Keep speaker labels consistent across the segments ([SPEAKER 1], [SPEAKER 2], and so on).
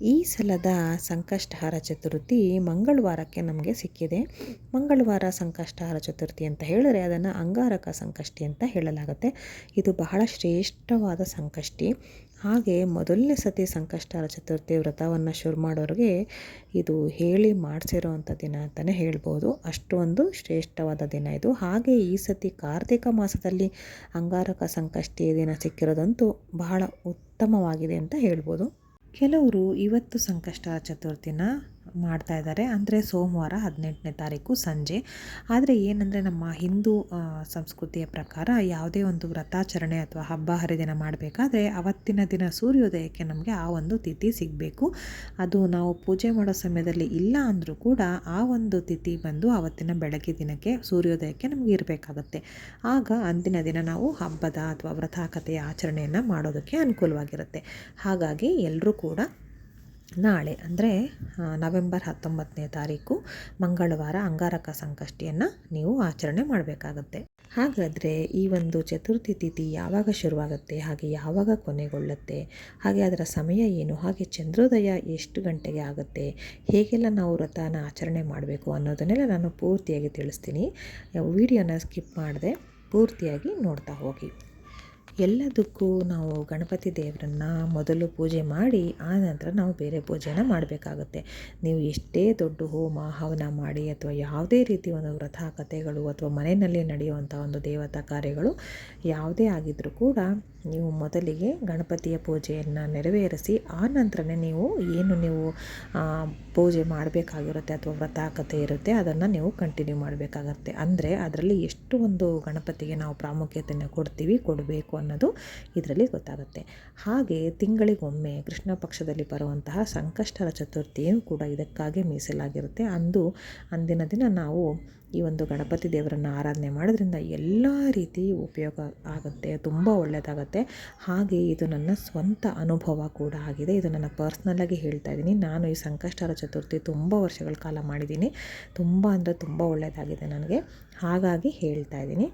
[SPEAKER 1] ಈ ಸಲದ ಸಂಕಷ್ಟಹಾರ ಚತುರ್ಥಿ ಮಂಗಳವಾರಕ್ಕೆ ನಮಗೆ ಸಿಕ್ಕಿದೆ. ಮಂಗಳವಾರ ಸಂಕಷ್ಟಹಾರ ಚತುರ್ಥಿ ಅಂತ ಹೇಳಿದ್ರೆ ಅದನ್ನು ಅಂಗಾರಕ ಸಂಕಷ್ಟಿ ಅಂತ ಹೇಳಲಾಗುತ್ತೆ. ಇದು ಬಹಳ ಶ್ರೇಷ್ಠವಾದ ಸಂಕಷ್ಟಿ. ಹಾಗೆ ಮೊದಲನೇ ಸತಿ ಸಂಕಷ್ಟಹಾರ ಚತುರ್ಥಿ ವ್ರತವನ್ನು ಶುರು ಮಾಡೋರಿಗೆ ಇದು ಹೇಳಿ ಮಾಡಿಸಿರೋ ದಿನ ಅಂತಲೇ ಹೇಳ್ಬೋದು. ಅಷ್ಟೊಂದು ಶ್ರೇಷ್ಠವಾದ ದಿನ ಇದು. ಹಾಗೆ ಈ ಸತಿ ಕಾರ್ತಿಕ ಮಾಸದಲ್ಲಿ ಅಂಗಾರಕ ಸಂಕಷ್ಟಿ ದಿನ ಸಿಕ್ಕಿರೋದಂತೂ ಬಹಳ ಉತ್ತಮವಾಗಿದೆ ಅಂತ ಹೇಳ್ಬೋದು. ಕೆಲವರು ಇವತ್ತು ಸಂಕಷ್ಟ ಚತುರ್ಥಿನ ಮಾಡ್ತಾ ಇದ್ದಾರೆ. ಅಂದರೆ ಸೋಮವಾರ ಹದಿನೆಂಟನೇ ತಾರೀಕು ಸಂಜೆ. ಆದರೆ ಏನಂದರೆ ನಮ್ಮ ಹಿಂದೂ ಸಂಸ್ಕೃತಿಯ ಪ್ರಕಾರ ಯಾವುದೇ ಒಂದು ವ್ರತಾಚರಣೆ ಅಥವಾ ಹಬ್ಬ ಹರಿದಿನ ಮಾಡಬೇಕಾದ್ರೆ ಅವತ್ತಿನ ದಿನ ಸೂರ್ಯೋದಯಕ್ಕೆ ನಮಗೆ ಆ ಒಂದು ತಿಥಿ ಸಿಗಬೇಕು. ಅದು ನಾವು ಪೂಜೆ ಮಾಡೋ ಸಮಯದಲ್ಲಿ ಇಲ್ಲ ಅಂದರೂ ಕೂಡ ಆ ಒಂದು ತಿಥಿ ಬಂದು ಅವತ್ತಿನ ಬೆಳಗ್ಗೆ ದಿನಕ್ಕೆ ಸೂರ್ಯೋದಯಕ್ಕೆ ನಮಗೆ ಇರಬೇಕಾಗತ್ತೆ. ಆಗ ಅಂದಿನ ದಿನ ನಾವು ಹಬ್ಬದ ಅಥವಾ ವ್ರತಾಕತೆಯ ಆಚರಣೆಯನ್ನು ಮಾಡೋದಕ್ಕೆ ಅನುಕೂಲವಾಗಿರುತ್ತೆ. ಹಾಗಾಗಿ ಎಲ್ಲರೂ ಕೂಡ ನಾಳೆ, ಅಂದರೆ ನವೆಂಬರ್ ಹತ್ತೊಂಬತ್ತನೇ ತಾರೀಕು ಮಂಗಳವಾರ ಅಂಗಾರಕ ಸಂಕಷ್ಟಿಯನ್ನು ನೀವು ಆಚರಣೆ ಮಾಡಬೇಕಾಗತ್ತೆ. ಹಾಗಾದರೆ ಈ ಒಂದು ಚತುರ್ಥಿ ತಿಥಿ ಯಾವಾಗ ಶುರುವಾಗುತ್ತೆ, ಹಾಗೆ ಯಾವಾಗ ಕೊನೆಗೊಳ್ಳುತ್ತೆ, ಹಾಗೆ ಅದರ ಸಮಯ ಏನು, ಹಾಗೆ ಚಂದ್ರೋದಯ ಎಷ್ಟು ಗಂಟೆಗೆ ಆಗುತ್ತೆ, ಹೇಗೆಲ್ಲ ನಾವು ವ್ರತನ ಆಚರಣೆ ಮಾಡಬೇಕು ಅನ್ನೋದನ್ನೆಲ್ಲ ನಾನು ಪೂರ್ತಿಯಾಗಿ ತಿಳಿಸ್ತೀನಿ. ವಿಡಿಯೋನ ಸ್ಕಿಪ್ ಮಾಡದೆ ಪೂರ್ತಿಯಾಗಿ ನೋಡ್ತಾ ಹೋಗಿ. ಎಲ್ಲದಕ್ಕೂ ನಾವು ಗಣಪತಿ ದೇವರನ್ನ ಮೊದಲು ಪೂಜೆ ಮಾಡಿ, ಆ ನಂತರ ನಾವು ಬೇರೆ ಪೂಜೆನ ಮಾಡಬೇಕಾಗುತ್ತೆ. ನೀವು ಎಷ್ಟೇ ದೊಡ್ಡ ಹೋಮ, ಹವನ ಮಾಡಿ, ಅಥವಾ ಯಾವುದೇ ರೀತಿ ಒಂದು ವ್ರತ, ಕಥೆಗಳು, ಅಥವಾ ಮನೆಯಲ್ಲಿ ನಡೆಯುವಂಥ ಒಂದು ದೇವತಾ ಕಾರ್ಯಗಳು ಯಾವುದೇ ಆಗಿದ್ದರೂ ಕೂಡ ನೀವು ಮೊದಲಿಗೆ ಗಣಪತಿಯ ಪೂಜೆಯನ್ನು ನೆರವೇರಿಸಿ, ಆ ನಂತರನೇ ನೀವು ಏನು ನೀವು ಪೂಜೆ ಮಾಡಬೇಕಾಗಿರುತ್ತೆ ಅಥವಾ ವ್ರತಾಕತೆ ಇರುತ್ತೆ, ಅದನ್ನು ನೀವು ಕಂಟಿನ್ಯೂ ಮಾಡಬೇಕಾಗತ್ತೆ. ಅಂದರೆ ಅದರಲ್ಲಿ ಎಷ್ಟು ಒಂದು ಗಣಪತಿಗೆ ನಾವು ಪ್ರಾಮುಖ್ಯತೆಯನ್ನು ಕೊಡ್ತೀವಿ, ಕೊಡಬೇಕು ಅನ್ನೋದು ಇದರಲ್ಲಿ ಗೊತ್ತಾಗುತ್ತೆ. ಹಾಗೆ ತಿಂಗಳಿಗೊಮ್ಮೆ ಕೃಷ್ಣ ಪಕ್ಷದಲ್ಲಿ ಬರುವಂತಹ ಸಂಕಷ್ಟರ ಚತುರ್ಥಿಯೂ ಕೂಡ ಇದಕ್ಕಾಗಿ ಮೀಸಲಾಗಿರುತ್ತೆ. ಅಂದು, ಅಂದಿನ ದಿನ ನಾವು ಈ ಒಂದು ಗಣಪತಿ ದೇವರನ್ನು ಆರಾಧನೆ ಮಾಡೋದ್ರಿಂದ ಎಲ್ಲ ರೀತಿ ಉಪಯೋಗ ಆಗುತ್ತೆ, ತುಂಬ ಒಳ್ಳೆಯದಾಗತ್ತೆ ಹಾಗೆ ಇದು ನನ್ನ ಸ್ವಂತ ಅನುಭವ ಕೂಡ ಆಗಿದೆ. ಇದು ನನ್ನ ಪರ್ಸ್ನಲ್ಲಾಗಿ ಹೇಳ್ತಾ ಇದ್ದೀನಿ ನಾನು ಈ ಸಂಕಷ್ಟರ ಚತುರ್ಥಿ ತುಂಬ ವರ್ಷಗಳ ಕಾಲ ಮಾಡಿದ್ದೀನಿ ತುಂಬ ಅಂದರೆ ತುಂಬ ಒಳ್ಳೆಯದಾಗಿದೆ ನನಗೆ. ಹಾಗಾಗಿ ಹೇಳ್ತಾ ಇದ್ದೀನಿ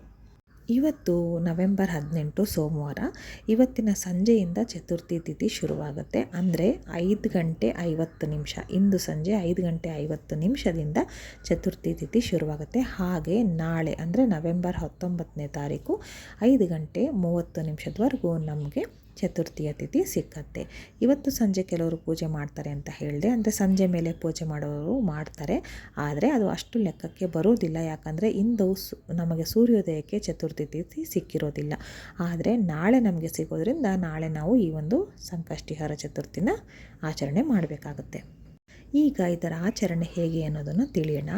[SPEAKER 1] ಇವತ್ತು ನವೆಂಬರ್ ಹದಿನೆಂಟು ಸೋಮವಾರ, ಇವತ್ತಿನ ಸಂಜೆಯಿಂದ ಚತುರ್ಥಿ ತಿಥಿ ಶುರುವಾಗುತ್ತೆ. ಅಂದರೆ ಐದು ಗಂಟೆ ಐವತ್ತು ನಿಮಿಷ, ಇಂದು ಸಂಜೆ ಐದು ಗಂಟೆ ಐವತ್ತು ನಿಮಿಷದಿಂದ ಚತುರ್ಥಿ ತಿಥಿ ಶುರುವಾಗುತ್ತೆ. ಹಾಗೆ ನಾಳೆ, ಅಂದರೆ ನವೆಂಬರ್ ಹತ್ತೊಂಬತ್ತನೇ ತಾರೀಕು, ಐದು ಗಂಟೆ ಮೂವತ್ತು ನಿಮಿಷದವರೆಗೂ ನಮಗೆ ಚತುರ್ಥಿಯ ತಿಥಿ ಸಿಕ್ಕತ್ತೆ. ಇವತ್ತು ಸಂಜೆ ಕೆಲವರು ಪೂಜೆ ಮಾಡ್ತಾರೆ ಅಂತ ಹೇಳಿದೆ, ಅಂದರೆ ಸಂಜೆ ಮೇಲೆ ಪೂಜೆ ಮಾಡೋರು ಮಾಡ್ತಾರೆ. ಆದರೆ ಅದು ಅಷ್ಟು ಲೆಕ್ಕಕ್ಕೆ ಬರೋದಿಲ್ಲ. ಯಾಕಂದರೆ ಇಂದು ನಮಗೆ ಸೂರ್ಯೋದಯಕ್ಕೆ ಚತುರ್ಥಿ ತಿಥಿ ಸಿಕ್ಕಿರೋದಿಲ್ಲ. ಆದರೆ ನಾಳೆ ನಮಗೆ ಸಿಗೋದ್ರಿಂದ ನಾಳೆ ನಾವು ಈ ಒಂದು ಸಂಕಷ್ಟಿಹಾರ ಚತುರ್ಥಿನ ಆಚರಣೆ ಮಾಡಬೇಕಾಗುತ್ತೆ. ಈಗ ಇದರ ಆಚರಣೆ ಹೇಗೆ ಅನ್ನೋದನ್ನು ತಿಳಿಯೋಣ.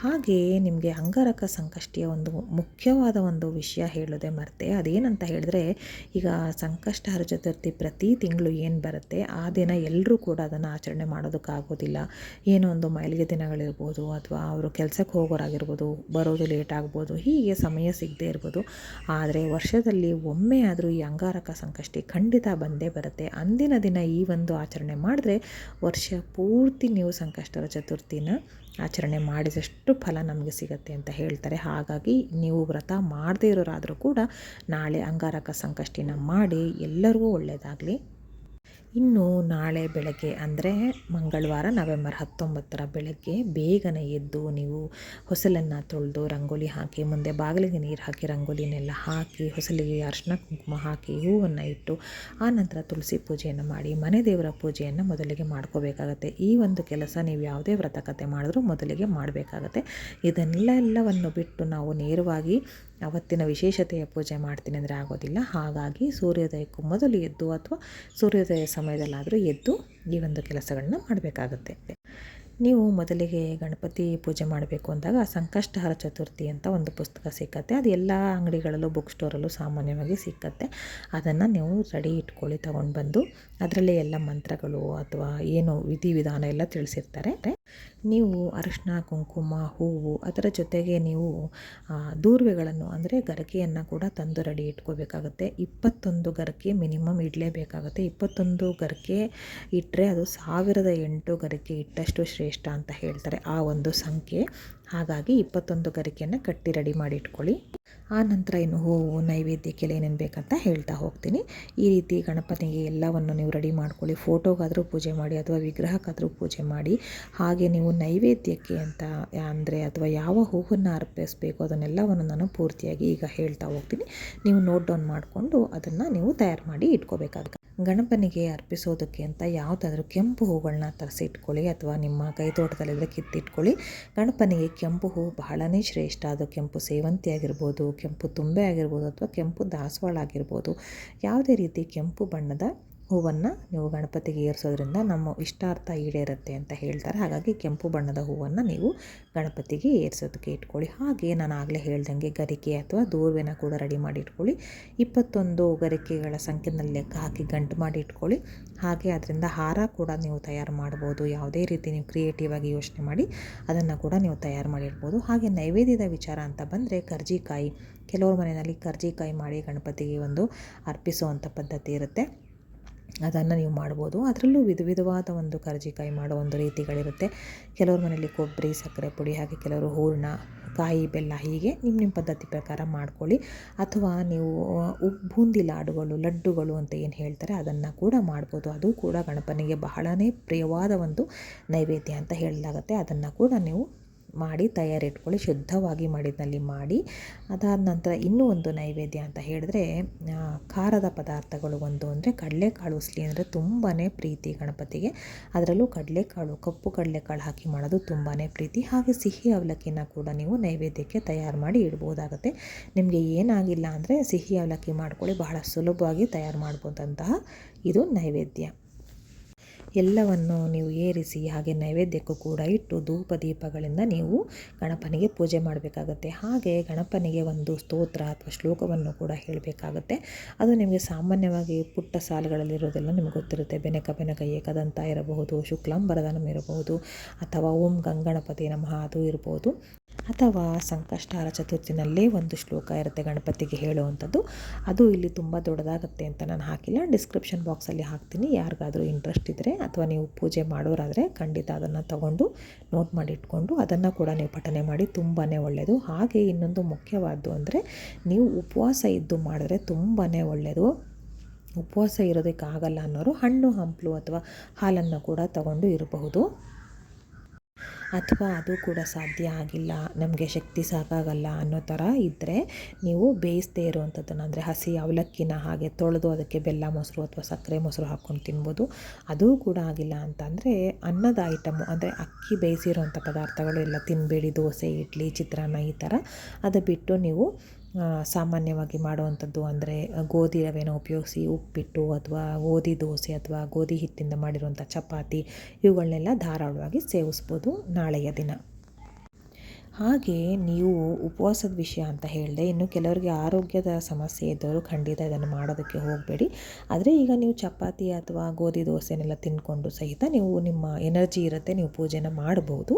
[SPEAKER 1] ಹಾಗೆಯೇ ನಿಮಗೆ ಅಂಗಾರಕ ಸಂಕಷ್ಟಿಯ ಒಂದು ಮುಖ್ಯವಾದ ಒಂದು ವಿಷಯ ಹೇಳೋದೆ ಮರೆತೆ. ಅದೇನಂತ ಹೇಳಿದ್ರೆ, ಈಗ ಸಂಕಷ್ಟಹರ ಚತುರ್ಥಿ ಪ್ರತಿ ತಿಂಗಳು ಏನು ಬರುತ್ತೆ, ಆ ದಿನ ಎಲ್ಲರೂ ಕೂಡ ಅದನ್ನು ಆಚರಣೆ ಮಾಡೋದಕ್ಕಾಗೋದಿಲ್ಲ. ಏನೋ ಒಂದು ಮೈಲಿಗೆ ದಿನಗಳಿರ್ಬೋದು ಅಥವಾ ಅವರು ಕೆಲಸಕ್ಕೆ ಹೋಗೋರಾಗಿರ್ಬೋದು, ಬರೋದು ಲೇಟ್ ಆಗ್ಬೋದು, ಹೀಗೆ ಸಮಯ ಸಿಗದೇ ಇರ್ಬೋದು. ಆದರೆ ವರ್ಷದಲ್ಲಿ ಒಮ್ಮೆ ಆದರೂ ಈ ಅಂಗಾರಕ ಸಂಕಷ್ಟಿ ಖಂಡಿತ ಬಂದೇ ಬರುತ್ತೆ. ಅಂದಿನ ದಿನ ಈ ಒಂದು ಆಚರಣೆ ಮಾಡಿದ್ರೆ ವರ್ಷ ಪೂರ್ತಿ ನೀವು ಸಂಕಷ್ಟರ ಚತುರ್ಥಿನ ಆಚರಣೆ ಮಾಡಿದಷ್ಟು ಫಲ ನಮಗೆ ಸಿಗತ್ತೆ ಅಂತ ಹೇಳ್ತಾರೆ. ಹಾಗಾಗಿ ನೀವು ವ್ರತ ಮಾಡದೇ ಇರೋರಾದರೂ ಕೂಡ ನಾಳೆ ಅಂಗಾರಕ ಸಂಕಷ್ಟಿನ ಮಾಡಿ ಎಲ್ಲರಿಗೂ ಒಳ್ಳೆಯದಾಗಲಿ ಇನ್ನು ನಾಳೆ ಬೆಳಗ್ಗೆ ಅಂದರೆ ಮಂಗಳವಾರ ನವೆಂಬರ್ ಹತ್ತೊಂಬತ್ತರ ಬೆಳಗ್ಗೆ ಬೇಗನೆ ಎದ್ದು ನೀವು ಹೊಸಲನ್ನು ತೊಳೆದು ರಂಗೋಲಿ ಹಾಕಿ, ಮುಂದೆ ಬಾಗಿಲಿಗೆ ನೀರು ಹಾಕಿ, ರಂಗೋಲಿನೆಲ್ಲ ಹಾಕಿ, ಹೊಸಲಿಗೆ ಅರ್ಶಿನ ಕುಂಕುಮ ಹಾಕಿ, ಹೂವನ್ನು ಇಟ್ಟು ಆ ನಂತರ ತುಳಸಿ ಪೂಜೆಯನ್ನು ಮಾಡಿ, ಮನೆ ದೇವರ ಪೂಜೆಯನ್ನು ಮೊದಲಿಗೆ ಮಾಡ್ಕೋಬೇಕಾಗತ್ತೆ. ಈ ಒಂದು ಕೆಲಸ ನೀವು ಯಾವುದೇ ವ್ರತಕತೆ ಮಾಡಿದ್ರೂ ಮೊದಲಿಗೆ ಮಾಡಬೇಕಾಗತ್ತೆ. ಇದನ್ನೆಲ್ಲವನ್ನು ಬಿಟ್ಟು ನಾವು ನೇರವಾಗಿ ಅವತ್ತಿನ ವಿಶೇಷತೆಯ ಪೂಜೆ ಮಾಡ್ತೀನಿ ಅಂದರೆ ಆಗೋದಿಲ್ಲ. ಹಾಗಾಗಿ ಸೂರ್ಯೋದಯಕ್ಕೂ ಮೊದಲು ಎದ್ದು ಅಥವಾ ಸೂರ್ಯೋದಯ ಸಮಯದಲ್ಲಾದರೂ ಎದ್ದು ಈ ಒಂದು ಕೆಲಸಗಳನ್ನ ಮಾಡಬೇಕಾಗತ್ತೆ. ನೀವು ಮೊದಲಿಗೆ ಗಣಪತಿ ಪೂಜೆ ಮಾಡಬೇಕು ಅಂದಾಗ ಸಂಕಷ್ಟಹರ ಚತುರ್ಥಿ ಅಂತ ಒಂದು ಪುಸ್ತಕ ಸಿಕ್ಕತ್ತೆ. ಅದು ಎಲ್ಲ ಅಂಗಡಿಗಳಲ್ಲೂ ಬುಕ್ ಸ್ಟೋರಲ್ಲೂ ಸಾಮಾನ್ಯವಾಗಿ ಸಿಕ್ಕತ್ತೆ. ಅದನ್ನು ನೀವು ರೆಡಿ ಇಟ್ಕೊಳ್ಳಿ ತೊಗೊಂಡು ಬಂದು ಅದರಲ್ಲಿ ಎಲ್ಲ ಮಂತ್ರಗಳು ಅಥವಾ ಏನು ವಿಧಿವಿಧಾನ ಎಲ್ಲ ತಿಳಿಸಿರ್ತಾರೆ. ನೀವು ಅರಿಶಿನ ಕುಂಕುಮ, ಹೂವು, ಅದರ ಜೊತೆಗೆ ನೀವು ದೂರ್ವೆಗಳನ್ನು, ಅಂದರೆ ಗರಕೆಯನ್ನು ಕೂಡ ತಂದು ರೆಡಿ ಇಟ್ಕೋಬೇಕಾಗುತ್ತೆ. ಇಪ್ಪತ್ತೊಂದು ಗರಕೆ ಮಿನಿಮಮ್ ಇಡಲೇಬೇಕಾಗುತ್ತೆ. ಇಪ್ಪತ್ತೊಂದು ಗರಕೆ ಇಟ್ಟರೆ ಅದು ಸಾವಿರದ ಎಂಟು ಗರಕೆ ಇಟ್ಟಷ್ಟು ಶ್ರೇಷ್ಠ ಅಂತ ಹೇಳ್ತಾರೆ ಆ ಒಂದು ಸಂಖ್ಯೆ. ಹಾಗಾಗಿ ಇಪ್ಪತ್ತೊಂದು ಗರಿಕೆಯನ್ನು ಕಟ್ಟಿ ರೆಡಿ ಮಾಡಿ ಇಟ್ಕೊಳ್ಳಿ ಆ ನಂತರ ಇನ್ನು ಹೂವು ನೈವೇದ್ಯಕ್ಕೆಲ್ಲ ಏನೇನು ಬೇಕಂತ ಹೇಳ್ತಾ ಹೋಗ್ತೀನಿ. ಈ ರೀತಿ ಗಣಪತಿಗೆ ಎಲ್ಲವನ್ನು ನೀವು ರೆಡಿ ಮಾಡ್ಕೊಳ್ಳಿ. ಫೋಟೋಗಾದರೂ ಪೂಜೆ ಮಾಡಿ ಅಥವಾ ವಿಗ್ರಹಕ್ಕಾದರೂ ಪೂಜೆ ಮಾಡಿ. ಹಾಗೆ ನೀವು ನೈವೇದ್ಯಕ್ಕೆ ಅಂತ ಅಂದರೆ ಅಥವಾ ಯಾವ ಹೂವನ್ನು ಅರ್ಪಿಸಬೇಕು ಅದನ್ನೆಲ್ಲವನ್ನು ನಾನು ಪೂರ್ತಿಯಾಗಿ ಈಗ ಹೇಳ್ತಾ ಹೋಗ್ತೀನಿ. ನೀವು ನೋಟ್ ಡೌನ್ ಮಾಡಿಕೊಂಡು ಅದನ್ನು ನೀವು ತಯಾರು ಮಾಡಿ ಇಟ್ಕೋಬೇಕಾಗುತ್ತೆ. ಗಣಪನಿಗೆ ಅರ್ಪಿಸೋದಕ್ಕೆ ಅಂತ ಯಾವುದಾದ್ರೂ ಕೆಂಪು ಹೂಗಳನ್ನ ತರಿಸಿಟ್ಕೊಳ್ಳಿ ಅಥವಾ ನಿಮ್ಮ ಕೈ ತೋಟದಲ್ಲಿದ್ದರೆ ಕಿತ್ತಿಟ್ಕೊಳ್ಳಿ. ಗಣಪನಿಗೆ ಕೆಂಪು ಹೂ ಬಹಳನೇ ಶ್ರೇಷ್ಠ. ಅದು ಕೆಂಪು ಸೇವಂತಿ ಆಗಿರ್ಬೋದು, ಕೆಂಪು ತುಂಬೆ ಆಗಿರ್ಬೋದು ಅಥವಾ ಕೆಂಪು ದಾಸವಾಳ ಆಗಿರ್ಬೋದು. ಯಾವುದೇ ರೀತಿ ಕೆಂಪು ಬಣ್ಣದ ಹೂವನ್ನು ನೀವು ಗಣಪತಿಗೆ ಏರಿಸೋದ್ರಿಂದ ನಮ್ಮ ಇಷ್ಟಾರ್ಥ ಈಡೇರುತ್ತೆ ಅಂತ ಹೇಳ್ತಾರೆ. ಹಾಗಾಗಿ ಕೆಂಪು ಬಣ್ಣದ ಹೂವನ್ನು ನೀವು ಗಣಪತಿಗೆ ಏರಿಸೋದಕ್ಕೆ ಇಟ್ಕೊಳ್ಳಿ. ಹಾಗೆ ನಾನು ಆಗಲೇ ಹೇಳ್ದಂಗೆ ಗರಿಕೆ ಅಥವಾ ದೂರ್ವೆನ ಕೂಡ ರೆಡಿ ಮಾಡಿ ಇಟ್ಕೊಳ್ಳಿ. ಇಪ್ಪತ್ತೊಂದು ಗರಿಕೆಗಳ ಸಂಖ್ಯೆನಲ್ಲಿ ಲೆಕ್ಕ ಹಾಕಿ ಗಂಟು ಮಾಡಿ ಇಟ್ಕೊಳ್ಳಿ. ಹಾಗೆ ಅದರಿಂದ ಹಾರ ಕೂಡ ನೀವು ತಯಾರು ಮಾಡ್ಬೋದು. ಯಾವುದೇ ರೀತಿ ನೀವು ಕ್ರಿಯೇಟಿವ್ ಆಗಿ ಯೋಚನೆ ಮಾಡಿ ಅದನ್ನು ಕೂಡ ನೀವು ತಯಾರು ಮಾಡಿರ್ಬೋದು ಹಾಗೆ ನೈವೇದ್ಯದ ವಿಚಾರ ಅಂತ ಬಂದರೆ ಕರ್ಜಿಕಾಯಿ. ಕೆಲವ್ರ ಮನೆಯಲ್ಲಿ ಕರ್ಜಿಕಾಯಿ ಮಾಡಿ ಗಣಪತಿಗೆ ಒಂದು ಅರ್ಪಿಸುವಂಥ ಪದ್ಧತಿ ಇರುತ್ತೆ. ಅದನ್ನು ನೀವು ಮಾಡ್ಬೋದು. ಅದರಲ್ಲೂ ವಿಧ ವಿಧವಾದ ಒಂದು ಕರ್ಜಿಕಾಯಿ ಮಾಡೋ ಒಂದು ರೀತಿಗಳಿರುತ್ತೆ. ಕೆಲವ್ರ ಮನೇಲಿ ಕೊಬ್ಬರಿ, ಸಕ್ಕರೆ ಪುಡಿ ಹಾಗೆ ಕೆಲವರು ಹೂರ್ಣ, ಕಾಯಿ, ಬೆಲ್ಲ ಹೀಗೆ ನಿಮ್ಮ ನಿಮ್ಮ ಪದ್ಧತಿ ಪ್ರಕಾರ ಮಾಡ್ಕೊಳ್ಳಿ. ಅಥವಾ ನೀವು ಬೂಂದಿ ಲಾಡುಗಳು, ಲಡ್ಡುಗಳು ಅಂತ ಏನು ಹೇಳ್ತಾರೆ ಅದನ್ನು ಕೂಡ ಮಾಡ್ಬೋದು. ಅದು ಕೂಡ ಗಣಪನಿಗೆ ಬಹಳನೇ ಪ್ರಿಯವಾದ ಒಂದು ನೈವೇದ್ಯ ಅಂತ ಹೇಳಲಾಗುತ್ತೆ. ಅದನ್ನು ಕೂಡ ನೀವು ಮಾಡಿ ತಯಾರಿಟ್ಕೊಳ್ಳಿ, ಶುದ್ಧವಾಗಿ ಮಾಡಿದ್ನಲ್ಲಿ ಮಾಡಿ. ಅದಾದ ನಂತರ ಇನ್ನೂ ಒಂದು ನೈವೇದ್ಯ ಅಂತ ಹೇಳಿದ್ರೆ ಖಾರದ ಪದಾರ್ಥಗಳು ಒಂದು ಅಂದರೆ ಕಡಲೆಕಾಳು ಉಸ್ಲಿ ಅಂದರೆ ತುಂಬಾ ಪ್ರೀತಿ ಗಣಪತಿಗೆ. ಅದರಲ್ಲೂ ಕಡಲೆಕಾಳು, ಕಪ್ಪು ಕಡಲೆಕಾಳು ಹಾಕಿ ಮಾಡೋದು ತುಂಬಾ ಪ್ರೀತಿ. ಹಾಗೆ ಸಿಹಿ ಅವಲಕ್ಕಿನ ಕೂಡ ನೀವು ನೈವೇದ್ಯಕ್ಕೆ ತಯಾರು ಮಾಡಿ ಇಡ್ಬೋದಾಗುತ್ತೆ. ನಿಮಗೆ ಏನಾಗಿಲ್ಲ ಅಂದರೆ ಸಿಹಿ ಅವಲಕ್ಕಿ ಮಾಡ್ಕೊಳ್ಳಿ, ಬಹಳ ಸುಲಭವಾಗಿ ತಯಾರು ಮಾಡ್ಬೋದಂತಹ ಇದು ನೈವೇದ್ಯ. ಎಲ್ಲವನ್ನು ನೀವು ಏರಿಸಿ ಹಾಗೆ ನೈವೇದ್ಯಕ್ಕೂ ಕೂಡ ಇಟ್ಟು ಧೂಪ ದೀಪಗಳಿಂದ ನೀವು ಗಣಪನಿಗೆ ಪೂಜೆ ಮಾಡಬೇಕಾಗುತ್ತೆ. ಹಾಗೆ ಗಣಪನಿಗೆ ಒಂದು ಸ್ತೋತ್ರ ಅಥವಾ ಶ್ಲೋಕವನ್ನು ಕೂಡ ಹೇಳಬೇಕಾಗುತ್ತೆ. ಅದು ನಿಮಗೆ ಸಾಮಾನ್ಯವಾಗಿ ಪುಟ್ಟ ಸಾಲುಗಳಲ್ಲಿರೋದೆಲ್ಲ ನಿಮ್ಗೆ ಗೊತ್ತಿರುತ್ತೆ. ಬೆನಕ ಬೆನಕ ಏಕದಂತ ಇರಬಹುದು ಶುಕ್ಲಾಂಬರದನಂ ಇರಬಹುದು, ಅಥವಾ ಓಂ ಗಂಗಣಪತಿ ನಮಃ ಅದು ಇರ್ಬೋದು ಅಥವಾ ಸಂಕಷ್ಟಾರ ಚತುರ್ಥಿನಲ್ಲೇ ಒಂದು ಶ್ಲೋಕ ಇರುತ್ತೆ ಗಣಪತಿಗೆ ಹೇಳುವಂಥದ್ದು. ಅದು ಇಲ್ಲಿ ತುಂಬ ದೊಡ್ಡದಾಗುತ್ತೆ ಅಂತ ನಾನು ಹಾಕಿಲ್ಲ. ಡಿಸ್ಕ್ರಿಪ್ಷನ್ ಬಾಕ್ಸಲ್ಲಿ ಹಾಕ್ತೀನಿ. ಯಾರಿಗಾದರೂ ಇಂಟ್ರೆಸ್ಟ್ ಇದ್ದರೆ ಅಥವಾ ನೀವು ಪೂಜೆ ಮಾಡೋರಾದರೆ ಖಂಡಿತ ಅದನ್ನು ತಗೊಂಡು ನೋಟ್ ಮಾಡಿ ಇಟ್ಕೊಂಡು ಅದನ್ನು ಕೂಡ ನೀವು ಪಠನೆ ಮಾಡಿ ತುಂಬಾ ಒಳ್ಳೆಯದು ಹಾಗೆ ಇನ್ನೊಂದು ಮುಖ್ಯವಾದ್ದು ಅಂದರೆ ನೀವು ಉಪವಾಸ ಇದ್ದು ಮಾಡಿದ್ರೆ ತುಂಬಾ ಒಳ್ಳೆಯದು ಉಪವಾಸ ಇರೋದಕ್ಕಾಗಲ್ಲ ಅನ್ನೋರು ಹಣ್ಣು, ಹಂಪಲು ಅಥವಾ ಹಾಲನ್ನು ಕೂಡ ತಗೊಂಡು ಇರಬಹುದು. ಅಥವಾ ಅದು ಕೂಡ ಸಾಧ್ಯ ಆಗಿಲ್ಲ, ನಮಗೆ ಶಕ್ತಿ ಸಾಕಾಗಲ್ಲ ಅನ್ನೋ ಥರ ಇದ್ದರೆ ನೀವು ಬೇಯಿಸದೇ ಇರುವಂಥದ್ದನ್ನು, ಅಂದರೆ ಹಸಿ ಅವಲಕ್ಕಿನ ಹಾಗೆ ತೊಳೆದು ಅದಕ್ಕೆ ಬೆಲ್ಲ ಮೊಸರು ಅಥವಾ ಸಕ್ಕರೆ ಮೊಸರು ಹಾಕ್ಕೊಂಡು ತಿನ್ಬೋದು. ಅದೂ ಕೂಡ ಆಗಿಲ್ಲ ಅಂತಂದರೆ ಅನ್ನದ ಐಟಮು, ಅಂದರೆ ಅಕ್ಕಿ ಬೇಯಿಸಿರುವಂಥ ಪದಾರ್ಥಗಳು ಎಲ್ಲ ತಿನ್ನಬೇಡಿ ದೋಸೆ, ಇಡ್ಲಿ, ಚಿತ್ರಾನ್ನ ಈ ಥರ, ಅದು ಬಿಟ್ಟು ನೀವು ಸಾಮಾನ್ಯವಾಗಿ ಮಾಡುವಂಥದ್ದು ಅಂದರೆ ಗೋಧಿ ರವೆನ ಉಪಯೋಗಿಸಿ ಉಪ್ಪಿಟ್ಟು ಅಥವಾ ಗೋಧಿ ದೋಸೆ ಅಥವಾ ಗೋಧಿ ಹಿಟ್ಟಿಂದ ಮಾಡಿರುವಂಥ ಚಪಾತಿ ಇವುಗಳನ್ನೆಲ್ಲ ಧಾರಾಳವಾಗಿ ಸೇವಿಸ್ಬೋದು ನಾಳೆಯ ದಿನ. ಹಾಗೆ ನೀವು ಉಪವಾಸದ ವಿಷಯ ಅಂತ ಹೇಳಿದೆ, ಇನ್ನು ಕೆಲವರಿಗೆ ಆರೋಗ್ಯದ ಸಮಸ್ಯೆ ಇದ್ದವರು ಖಂಡಿತ ಇದನ್ನು ಮಾಡೋದಕ್ಕೆ ಹೋಗಬೇಡಿ. ಆದರೆ ಈಗ ನೀವು ಚಪಾತಿ ಅಥವಾ ಗೋಧಿ ದೋಸೆನೆಲ್ಲ ತಿನ್ಕೊಂಡು ಸಹಿತ ನೀವು ನಿಮ್ಮ ಎನರ್ಜಿ ಇರುತ್ತೆ, ನೀವು ಪೂಜೆನ ಮಾಡ್ಬೋದು.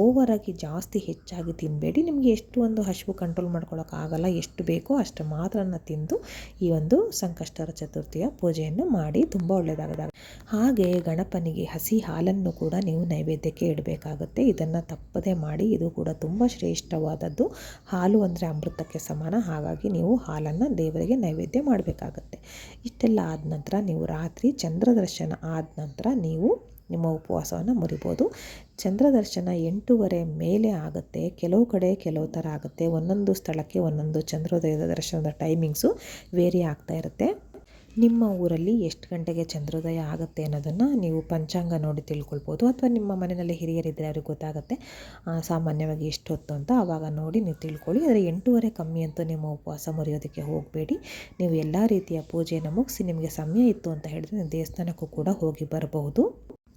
[SPEAKER 1] ಓವರಾಗಿ ಜಾಸ್ತಿ ಹೆಚ್ಚಾಗಿ ತಿನ್ನಬೇಡಿ ನಿಮಗೆ ಎಷ್ಟು ಒಂದು ಹಸಿವು ಕಂಟ್ರೋಲ್ ಮಾಡ್ಕೊಳ್ಳೋಕ್ಕಾಗಲ್ಲ ಎಷ್ಟು ಬೇಕೋ ಅಷ್ಟು ಮಾತ್ರನ ತಿಂದು ಈ ಒಂದು ಸಂಕಷ್ಟರ ಚತುರ್ಥಿಯ ಪೂಜೆಯನ್ನು ಮಾಡಿ ತುಂಬ ಒಳ್ಳೆಯದಾಗದಾಗ ಹಾಗೆ ಗಣಪನಿಗೆ ಹಸಿ ಹಾಲನ್ನು ಕೂಡ ನೀವು ನೈವೇದ್ಯಕ್ಕೆ ಇಡಬೇಕಾಗುತ್ತೆ. ಇದನ್ನು ತಪ್ಪದೇ ಮಾಡಿ, ಇದು ಕೂಡ ತುಂಬ ತುಂಬ ಶ್ರೇಷ್ಠವಾದದ್ದು. ಹಾಲು ಅಂದರೆ ಅಮೃತಕ್ಕೆ ಸಮಾನ. ಹಾಗಾಗಿ ನೀವು ಹಾಲನ್ನು ದೇವರಿಗೆ ನೈವೇದ್ಯ ಮಾಡಬೇಕಾಗತ್ತೆ. ಇಷ್ಟೆಲ್ಲ ಆದ ನಂತರ ನೀವು ರಾತ್ರಿ ಚಂದ್ರ ದರ್ಶನ ಆದ ನಂತರ ನೀವು ನಿಮ್ಮ ಉಪವಾಸವನ್ನು ಮುರಿಬೋದು. ಚಂದ್ರ ದರ್ಶನ ಎಂಟೂವರೆ ಮೇಲೆ ಆಗುತ್ತೆ. ಕೆಲವು ಕಡೆ ಕೆಲವು ಥರ ಆಗುತ್ತೆ. ಒಂದೊಂದು ಸ್ಥಳಕ್ಕೆ ಒಂದೊಂದು ಚಂದ್ರೋದಯದ ದರ್ಶನದ ಟೈಮಿಂಗ್ಸು ವೇರಿ ಆಗ್ತಾ ಇರುತ್ತೆ. ನಿಮ್ಮ ಊರಲ್ಲಿ ಎಷ್ಟು ಗಂಟೆಗೆ ಚಂದ್ರೋದಯ ಆಗುತ್ತೆ ಅನ್ನೋದನ್ನು ನೀವು ಪಂಚಾಂಗ ನೋಡಿ ತಿಳ್ಕೊಳ್ಬೋದು ಅಥವಾ ನಿಮ್ಮ ಮನೆಯಲ್ಲಿ ಹಿರಿಯರಿದ್ದರೆ ಅವ್ರಿಗೆ ಗೊತ್ತಾಗುತ್ತೆ. ಸಾಮಾನ್ಯವಾಗಿ ಎಷ್ಟು ಹೊತ್ತು ಅಂತ ಆವಾಗ ನೋಡಿ ನೀವು ತಿಳ್ಕೊಳ್ಳಿ. ಆದರೆ ಎಂಟೂವರೆ ಕಮ್ಮಿ ಅಂತ ನಿಮ್ಮ ಉಪವಾಸ ಮುರಿಯೋದಕ್ಕೆ ಹೋಗಬೇಡಿ. ನೀವು ಎಲ್ಲ ರೀತಿಯ ಪೂಜೆಯನ್ನು ಮುಗಿಸಿ ನಿಮಗೆ ಸಮಯ ಇತ್ತು ಅಂತ ಹೇಳಿದ್ರೆ ನೀವು ದೇವಸ್ಥಾನಕ್ಕೂ ಕೂಡ ಹೋಗಿ ಬರಬಹುದು.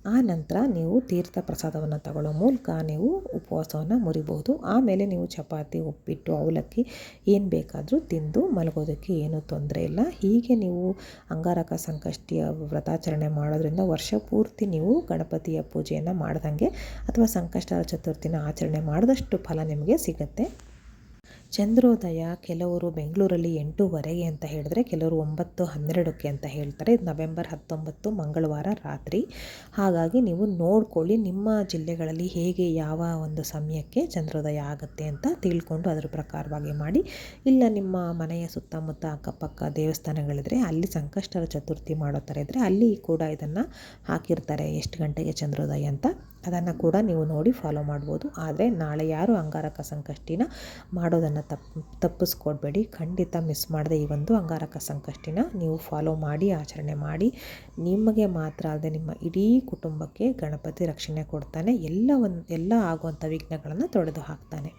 [SPEAKER 1] ಆ ನಂತರ ನೀವು ತೀರ್ಥ ಪ್ರಸಾದವನ್ನು ತಗೊಳ್ಳೋ ಮೂಲಕ ನೀವು ಉಪವಾಸವನ್ನು ಮುರಿಬಹುದು. ಆಮೇಲೆ ನೀವು ಚಪಾತಿ, ಉಪ್ಪಿಟ್ಟು, ಅವಲಕ್ಕಿ ಏನು ಬೇಕಾದರೂ ತಿಂದು ಮಲಗೋದಕ್ಕೆ ಏನೂ ತೊಂದರೆ ಇಲ್ಲ. ಹೀಗೆ ನೀವು ಅಂಗಾರಕ ಸಂಕಷ್ಟಿಯ ವ್ರತಾಚರಣೆ ಮಾಡೋದ್ರಿಂದ ವರ್ಷ ಪೂರ್ತಿ ನೀವು ಗಣಪತಿಯ ಪೂಜೆಯನ್ನು ಮಾಡ್ದಂಗೆ ಅಥವಾ ಸಂಕಷ್ಟ ಚತುರ್ಥಿನ ಆಚರಣೆ ಮಾಡಿದಷ್ಟು ಫಲ ನಿಮಗೆ ಸಿಗುತ್ತೆ. ಚಂದ್ರೋದಯ ಕೆಲವರು ಬೆಂಗಳೂರಲ್ಲಿ ಎಂಟೂವರೆಗೆ ಅಂತ ಹೇಳಿದ್ರೆ, ಕೆಲವರು ಒಂಬತ್ತು ಹನ್ನೆರಡಕ್ಕೆ ಅಂತ ಹೇಳ್ತಾರೆ. ನವೆಂಬರ್ ಹತ್ತೊಂಬತ್ತು, ಮಂಗಳವಾರ ರಾತ್ರಿ. ಹಾಗಾಗಿ ನೀವು ನೋಡ್ಕೊಳ್ಳಿ ನಿಮ್ಮ ಜಿಲ್ಲೆಗಳಲ್ಲಿ ಹೇಗೆ ಯಾವ ಒಂದು ಸಮಯಕ್ಕೆ ಚಂದ್ರೋದಯ ಆಗುತ್ತೆ ಅಂತ ತಿಳ್ಕೊಂಡು ಅದರ ಪ್ರಕಾರವಾಗಿ ಮಾಡಿ. ಇಲ್ಲ, ನಿಮ್ಮ ಮನೆಯ ಸುತ್ತಮುತ್ತ ಅಕ್ಕಪಕ್ಕ ದೇವಸ್ಥಾನಗಳಿದ್ರೆ ಅಲ್ಲಿ ಸಂಕಷ್ಟರ ಚತುರ್ಥಿ ಮಾಡೋ ಥರ ಇದ್ದರೆ ಅಲ್ಲಿ ಕೂಡ ಇದನ್ನು ಹಾಕಿರ್ತಾರೆ. ಎಷ್ಟು ಗಂಟೆಗೆ ಚಂದ್ರೋದಯ ಅಂತ? ಅದನ್ನು ಕೂಡ ನೀವು ನೋಡಿ ಫಾಲೋ ಮಾಡ್ಬೋದು. ಆದರೆ ನಾಳೆ ಯಾರು ಅಂಗಾರಕ ಸಂಕಷ್ಟಿನ ಮಾಡೋದನ್ನು ತಪ್ಪು ತಪ್ಪಿಸ್ಕೊಡ್ಬೇಡಿ. ಖಂಡಿತ ಮಿಸ್ ಮಾಡದೆ ಈ ಒಂದು ಅಂಗಾರಕ ಸಂಕಷ್ಟಿನ ನೀವು ಫಾಲೋ ಮಾಡಿ, ಆಚರಣೆ ಮಾಡಿ. ನಿಮಗೆ ಮಾತ್ರ ಅಲ್ಲದೆ ನಿಮ್ಮ ಇಡೀ ಕುಟುಂಬಕ್ಕೆ ಗಣಪತಿ ರಕ್ಷಣೆ ಕೊಡ್ತಾನೆ. ಎಲ್ಲ ಒಂದು, ಎಲ್ಲ ಆಗುವಂಥ ವಿಘ್ನಗಳನ್ನು ತೊಡೆದು ಹಾಕ್ತಾನೆ.